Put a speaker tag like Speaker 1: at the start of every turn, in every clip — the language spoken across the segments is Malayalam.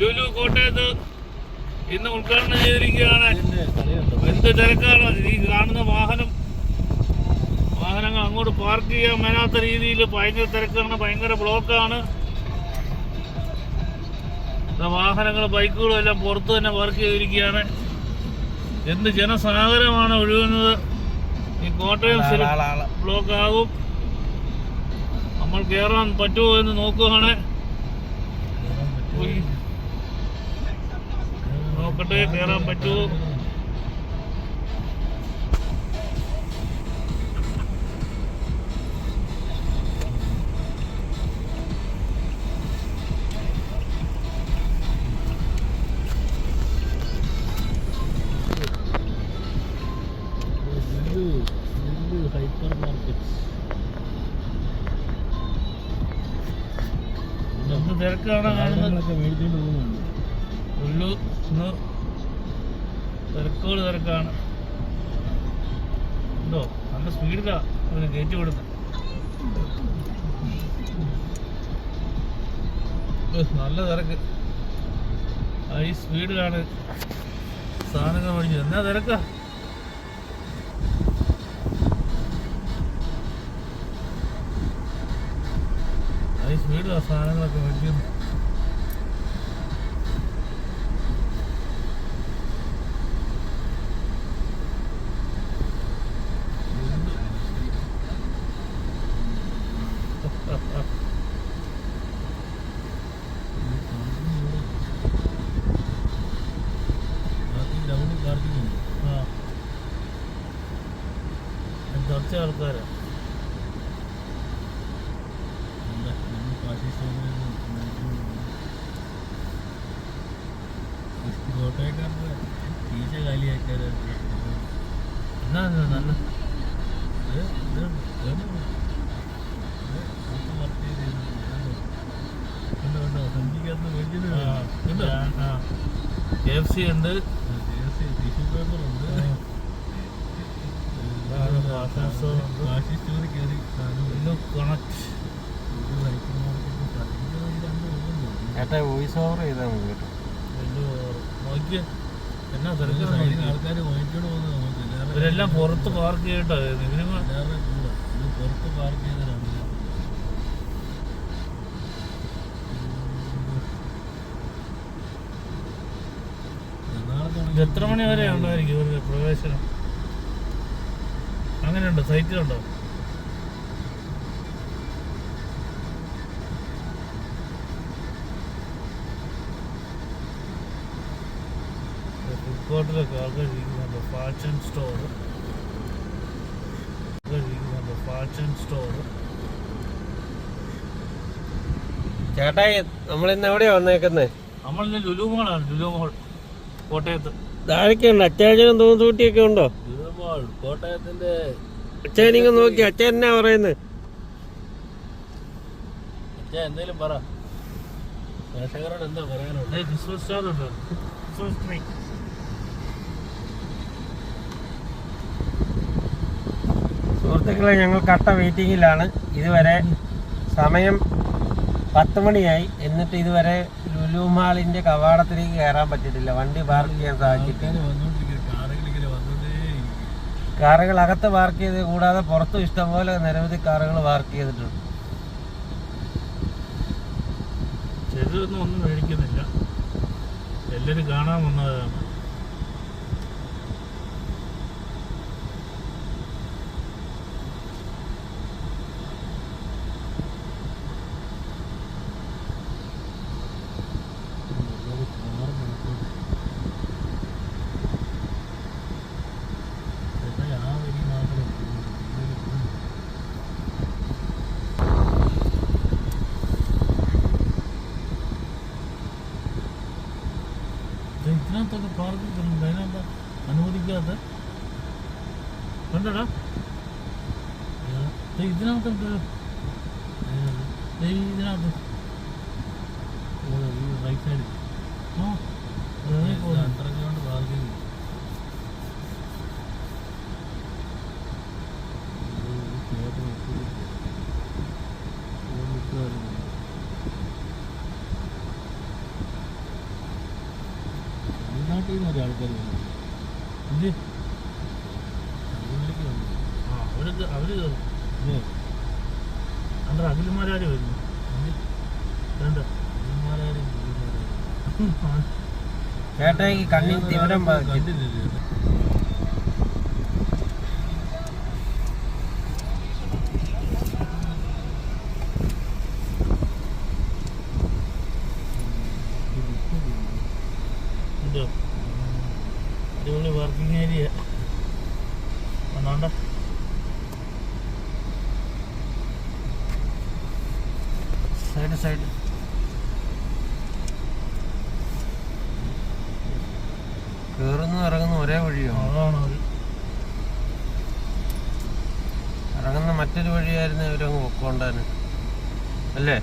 Speaker 1: ലുലു കോട്ടയത്ത് ഇന്ന് ഉദ്ഘാടനം ചെയ്തിരിക്കുകയാണ്. എന്ത് തിരക്കാണ്? ഈ കാണുന്ന വാഹനം വാഹനങ്ങൾ അങ്ങോട്ട് പാർക്ക് ചെയ്യാൻ മേലാത്ത രീതിയിൽ ഭയങ്കര തിരക്കാണ് ഭയങ്കര ബ്ലോക്കാണ്. വാഹനങ്ങൾ ബൈക്കുകളും എല്ലാം പുറത്ത് തന്നെ പാർക്ക് ചെയ്തിരിക്കുകയാണ്. എന്ത് ജനസാഗരമാണ് ഒഴുകുന്നത്. ഈ കോട്ടയം ബ്ലോക്ക് ആകും നമ്മൾ കയറാൻ പറ്റുമോ എന്ന് നോക്കുകയാണ്. നോക്കട്ടെ കയറാൻ പറ്റുമോ
Speaker 2: ഹൈപ്പർ മാർക്കറ്റ്
Speaker 1: തിരക്കാണ് കാണുന്നത്.
Speaker 2: മേടിച്ചോണ്ട് പോകുന്നുണ്ട്
Speaker 1: ഉള്ളു ഇന്ന് തിരക്കുകൾ തിരക്കാണ്. ഉണ്ടോ? നല്ല സ്പീഡിലാണ് അവന് കയറ്റി വിടുന്നത് നല്ല തിരക്ക്. ഈ സ്പീഡിലാണ് സാധനങ്ങൾ മേടിച്ചത് എന്നാ തിരക്കാ? ഈ സ്പീഡിലാണ് സാധനങ്ങളൊക്കെ മേടിക്കുന്നത്
Speaker 2: ഡൗണിൽ പാർക്കിംഗ് ഉണ്ട്
Speaker 1: ആ. കുറച്ച്
Speaker 2: ആൾക്കാരാണ് കോട്ടയക്കാരുടെ ഈശ കാലിയാക്കിയാലും
Speaker 1: എന്നാ നല്ല കെ എഫ് സി ഉണ്ട്.
Speaker 2: ടിഷ്യൂ പേപ്പർ ഉണ്ട്
Speaker 1: fashion store ഉണ്ട്.
Speaker 2: ഫാഷൻ സ്റ്റോറിൽ കയറി സാധനം
Speaker 1: ഇന്ന് കണക്ട്
Speaker 2: ഒരു ഹൈപ്പർ മാർക്കറ്റ് സർട്ടിഫിക്കറ്റ് രണ്ട് പോകുന്നുണ്ട്
Speaker 3: വോയിസ് ഓവർ ചെയ്താൽ മതി
Speaker 1: ഇവരെല്ലാം പുറത്ത് പാർക്ക്
Speaker 2: ചെയ്യട്ടോ
Speaker 1: എത്ര മണി വരെ ഉണ്ടായിരിക്കും ഇവരുടെ പ്രവേശനം? അങ്ങനെയുണ്ടോ? സൈറ്റിലുണ്ടോ? ഫുഡ് കോർട്ടിലൊക്കെ ആൾക്കാർ ഇരിക്കുന്നുണ്ട്. ഫാഷൻ സ്റ്റോർ ഇരിക്കുന്നുണ്ട്. ഫാഷൻ സ്റ്റോർ
Speaker 3: ചേട്ടാ നമ്മൾ ഇന്ന് എവിടെയാ വന്നേക്കുന്നത്
Speaker 1: നമ്മളിന്ന് ലുലു മോളാണ്. ലുലു മോൾ. കോട്ടയത്ത്.
Speaker 3: താഴേക്കുണ്ട് അത്യാവശ്യം തൂത്തൂട്ടിയൊക്കെ ഉണ്ടോ?
Speaker 2: ഇതിപ്പോൾ കോട്ടയത്തിന്റെ
Speaker 3: അച്ഛനിങ്ങ നോക്കി അച്ഛൻ എന്നാ പറയുന്നത്
Speaker 2: എന്തേലും പറ. പ്രേക്ഷകരോട് എന്താ പറയാനുള്ളത്?
Speaker 1: ഏയ് ക്രിസ്മസ് സ്റ്റാർ ഉണ്ട്. ക്രിസ്മസ് ട്രീ
Speaker 3: സുഹൃത്തുക്കളെ ഞങ്ങൾ കട്ട വെയിറ്റിങ്ങിലാണ് ഇതുവരെ സമയം പത്ത് മണിയായി. എന്നിട്ട് ഇതുവരെ ലുലു മാളിന്റെ കവാടത്തിലേക്ക് കയറാൻ പറ്റിയിട്ടില്ല. വണ്ടി പാർക്ക് ചെയ്യാൻ സാധിച്ചിട്ടില്ല
Speaker 2: ആൾക്കാർ വന്നോണ്ടിരിക്കുക കാറുകളിങ്ങനെ വന്നോണ്ടേ
Speaker 3: കാറുകൾ അകത്ത് പാർക്ക് ചെയ്ത് കൂടാതെ പുറത്തും ഇഷ്ടംപോലെ നിരവധി കാറുകൾ പാർക്ക് ചെയ്തിട്ടുണ്ട്.
Speaker 1: ചെറുതൊന്നും ഒന്നും മേടിക്കുന്നില്ല. എല്ലാവരും കാണാൻ വന്നതാണ്. ഇത് ഇതിനകത്തൊക്കെ പാർക്ക് ചെയ്യുന്നുണ്ട് അതിനെന്താ അനുവദിക്കാത്ത കണ്ടടാ ദേ ഇതിനകത്തുണ്ട് ദേ ഇതിനകത്ത്
Speaker 2: റൈറ്റ് സൈഡിൽ
Speaker 1: ആ
Speaker 2: നാട്ടിൽ നിന്ന് ഒരു ആൾക്കാർ വന്നു.
Speaker 1: ഇത്
Speaker 2: അതുകൊണ്ടൊക്കെ വന്നു.
Speaker 1: ആ അവരൊക്കെ അവർ
Speaker 2: ഇല്ലേ?
Speaker 1: അത്ര അഖിൽമാരാര് വരുന്നു വേണ്ട
Speaker 2: അഖിലുമാരാരും.
Speaker 3: ചേട്ടായി കണ്ണിൽ തീവ്രം
Speaker 2: കണ്ടില്ലല്ലോ.
Speaker 1: എന്തോ അടിപൊളി വർക്കിംഗ് ഏരിയ വന്നോണ്ട.
Speaker 3: സൈഡ് സൈഡ് കേറുന്നു ഇറങ്ങുന്നു ഒരേ വഴിയോ?
Speaker 1: അതാണ് അത്.
Speaker 3: ഇറങ്ങുന്ന മറ്റൊരു വഴിയായിരുന്നു ഇവരങ്ങ് പൊക്കോണ്ടാന്. അല്ലേ?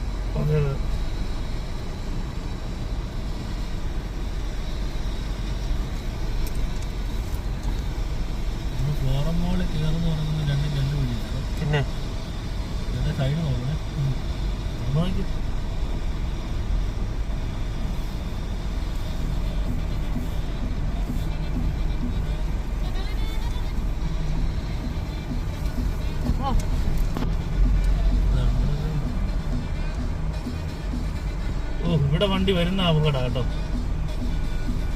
Speaker 2: പറയുന്നത് രണ്ടും രണ്ട് വഴിയാണ്
Speaker 3: പിന്നെ?
Speaker 2: ഇതിന്റെ സൈഡ് നോക്കണേ
Speaker 1: നോക്കി ഓ. ഇവിടെ വണ്ടി വരുന്ന അപകടം കേട്ടോ.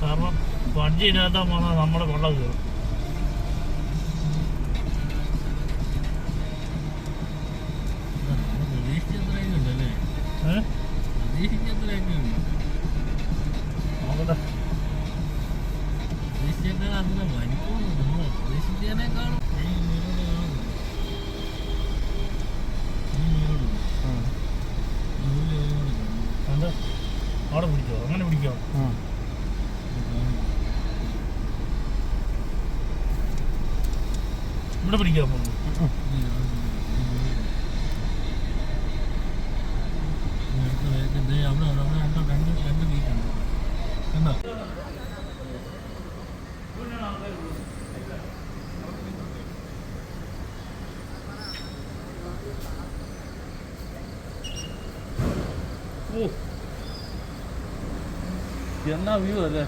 Speaker 1: കാരണം വണ്ടി ഇതിനകത്താ വന്നാൽ നമ്മുടെ വെള്ളം കയറും. ഇവിടെ പിടിക്കാൻ പോകുന്നു. എന്നാ വ്യൂ അല്ലേ?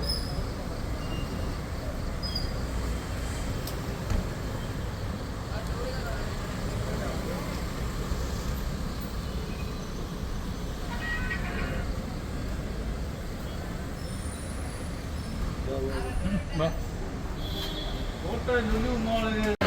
Speaker 1: കോട്ടയം ലുലു മാളിൽ